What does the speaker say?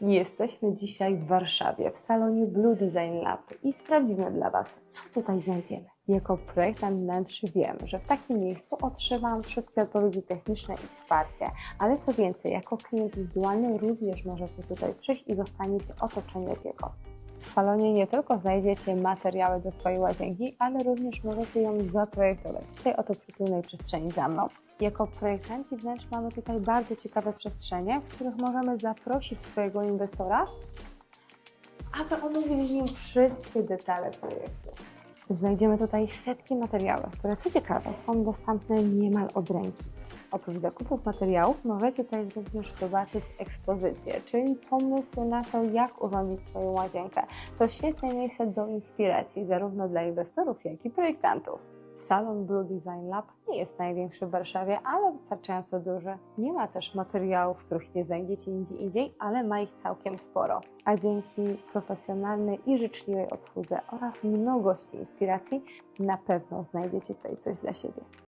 Jesteśmy dzisiaj w Warszawie, w salonie Blue Design Lab i sprawdzimy dla Was, co tutaj znajdziemy. Jako projektant wnętrz wiem, że w takim miejscu otrzymam wszystkie odpowiedzi techniczne i wsparcie, ale co więcej, jako klient indywidualny również możecie tutaj przyjść i dostaniecie otoczenie opieko. W salonie nie tylko znajdziecie materiały do swojej łazienki, ale również możecie ją zaprojektować w tej oto przytulnej przestrzeni za mną. Jako projektanci wnętrz mamy tutaj bardzo ciekawe przestrzenie, w których możemy zaprosić swojego inwestora, aby omówić z nim wszystkie detale projektu. Znajdziemy tutaj setki materiałów, które co ciekawe są dostępne niemal od ręki. Oprócz zakupów materiałów możecie tutaj również zobaczyć ekspozycję, czyli pomysły na to, jak urządzić swoją łazienkę. To świetne miejsce do inspiracji zarówno dla inwestorów, jak i projektantów. Salon Blue Design Lab nie jest największy w Warszawie, ale wystarczająco duży. Nie ma też materiałów, których nie znajdziecie indziej indziej, ale ma ich całkiem sporo. A dzięki profesjonalnej i życzliwej obsłudze oraz mnogości inspiracji na pewno znajdziecie tutaj coś dla siebie.